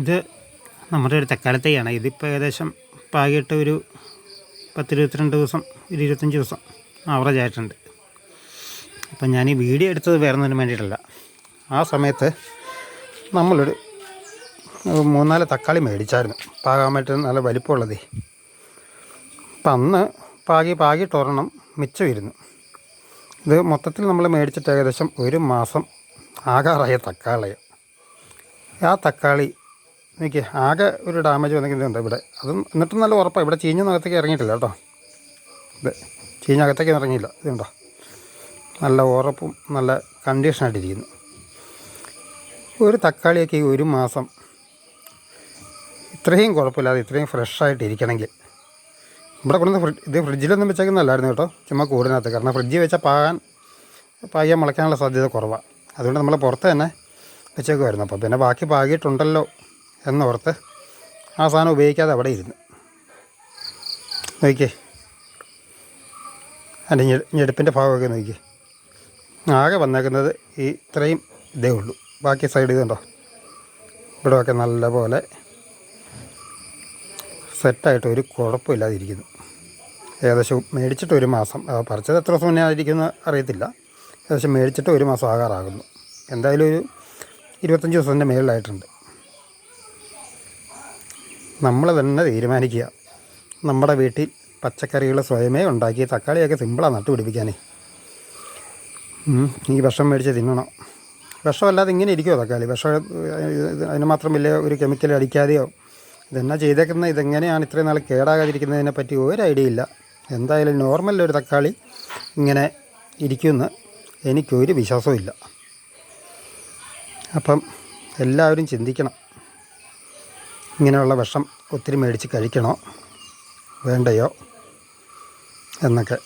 ഇത് നമ്മുടെ ഒരു തക്കാലത്തേയാണ് ഇതിപ്പോൾ ഏകദേശം പാകിയിട്ട് ഒരു പത്തിരുപത്തിരണ്ട് ദിവസം ഒരു ഇരുപത്തഞ്ച് ദിവസം ആവറേജ് ആയിട്ടുണ്ട്. അപ്പം ഞാൻ ഈ വീഡിയോ എടുത്തത് വേറെ ഒന്നിനും വേണ്ടിയിട്ടല്ല. ആ സമയത്ത് നമ്മളൊരു മൂന്നാൽ തക്കാളി മേടിച്ചായിരുന്നു. പാകാൻ പറ്റുന്ന നല്ല വലിപ്പമുള്ളതേ. അപ്പം അന്ന് പാകി പാകിയിട്ടൊരെണ്ണം മിച്ചമിരുന്നു ഇത് മൊത്തത്തിൽ നമ്മൾ മേടിച്ചിട്ട് ഏകദേശം ഒരു മാസം ആകാറായ തക്കാളിയാണ് ആ തക്കാളി എനിക്ക് ആകെ ഒരു ഡാമേജ് വന്നിട്ടുണ്ട് ഇവിടെ? അതും എന്നിട്ടും നല്ല ഉറപ്പാണ് ഇവിടെ ചീഞ്ഞൊന്നും അകത്തേക്ക് ഇറങ്ങിയിട്ടില്ല കേട്ടോ. ഇത് ചീഞ്ഞകത്തേക്ക് ഇറങ്ങിയില്ല. ഇതുണ്ടോ നല്ല ഉറപ്പും നല്ല കണ്ടീഷനായിട്ടിരിക്കുന്നു ഒരു തക്കാളിയൊക്കെ ഒരു മാസം ഇത്രയും കുഴപ്പമില്ലാതെ ഇത്രയും ഫ്രഷായിട്ട് ഇരിക്കണമെങ്കിൽ. ഇവിടെ കൊണ്ടുവന്ന് ഇത് ഫ്രിഡ്ജിലൊന്നും വെച്ചേക്കുന്നല്ലായിരുന്നു കേട്ടോ. ചുമ്മാ കൂടിനകത്ത്. കാരണം ഫ്രിഡ്ജിൽ വെച്ചാൽ പാകാൻ പാകിയാൽ മുളയ്ക്കാനുള്ള സാധ്യത കുറവാണ് അതുകൊണ്ട് നമ്മൾ പുറത്ത് തന്നെ വെച്ചേക്കുമായിരുന്നു അപ്പോൾ പിന്നെ ബാക്കി പാകിയിട്ടുണ്ടല്ലോ. എന്നോർത്ത് ആ സാധനം ഉപയോഗിക്കാതെ അവിടെ ഇരുന്ന്. നോക്കിയേ. അതിന്റെ ഞെടുപ്പിന്റെ ഭാഗമൊക്കെ നോക്കിയേ. ആകെ വന്നേക്കുന്നത് ഈ ഇത്രയും ഇതേ ഉള്ളൂ. ബാക്കി സൈഡ് ഇതുണ്ടോ? ഇവിടെയൊക്കെ നല്ലപോലെ സെറ്റായിട്ട് ഒരു കുഴപ്പമില്ലാതിരിക്കുന്നു ഏകദേശം മേടിച്ചിട്ട് ഒരു മാസം. പറിച്ചത് എത്ര ദിവസം മുന്നേ ആയിരിക്കുമെന്ന് അറിയത്തില്ല. ഏകദേശം മേടിച്ചിട്ട് ഒരു മാസം ആകാറാകുന്നു. എന്തായാലും ഒരു ഇരുപത്തഞ്ച് ദിവസത്തിന്റെ മേളിലായിട്ടുണ്ട്. നമ്മൾ തന്നെ തീരുമാനിക്കുക. നമ്മുടെ വീട്ടിൽ പച്ചക്കറികൾ സ്വയമേ ഉണ്ടാക്കി തക്കാളിയൊക്കെ സിമ്പിളാണ് നട്ടുപിടിപ്പിക്കാനേ ഈ വിഷം മേടിച്ച് തിന്നണം. വിഷമല്ലാതെ ഇങ്ങനെ ഇരിക്കുമോ തക്കാളി? വിഷം അതിന് മാത്രം വലിയ ഒരു കെമിക്കൽ അടിക്കാതെയോ? ഇതെന്നാ ചെയ്തേക്കുന്ന? ഇതെങ്ങനെയാണ് ഇത്രയും നാൾ കേടാകാതിരിക്കുന്നതിനെ പറ്റി ഒരു ഐഡിയ ഇല്ല. എന്തായാലും നോർമൽ ഒരു തക്കാളി ഇങ്ങനെ ഇരിക്കുമെന്ന് എനിക്കൊരു വിശ്വാസവും ഇല്ല. അപ്പം എല്ലാവരും ചിന്തിക്കണം. ഇങ്ങനെയുള്ള വിഷം ഒത്തിരി മേടിച്ച് കഴിക്കണോ? വേണ്ടയോ? എന്നൊക്കെ.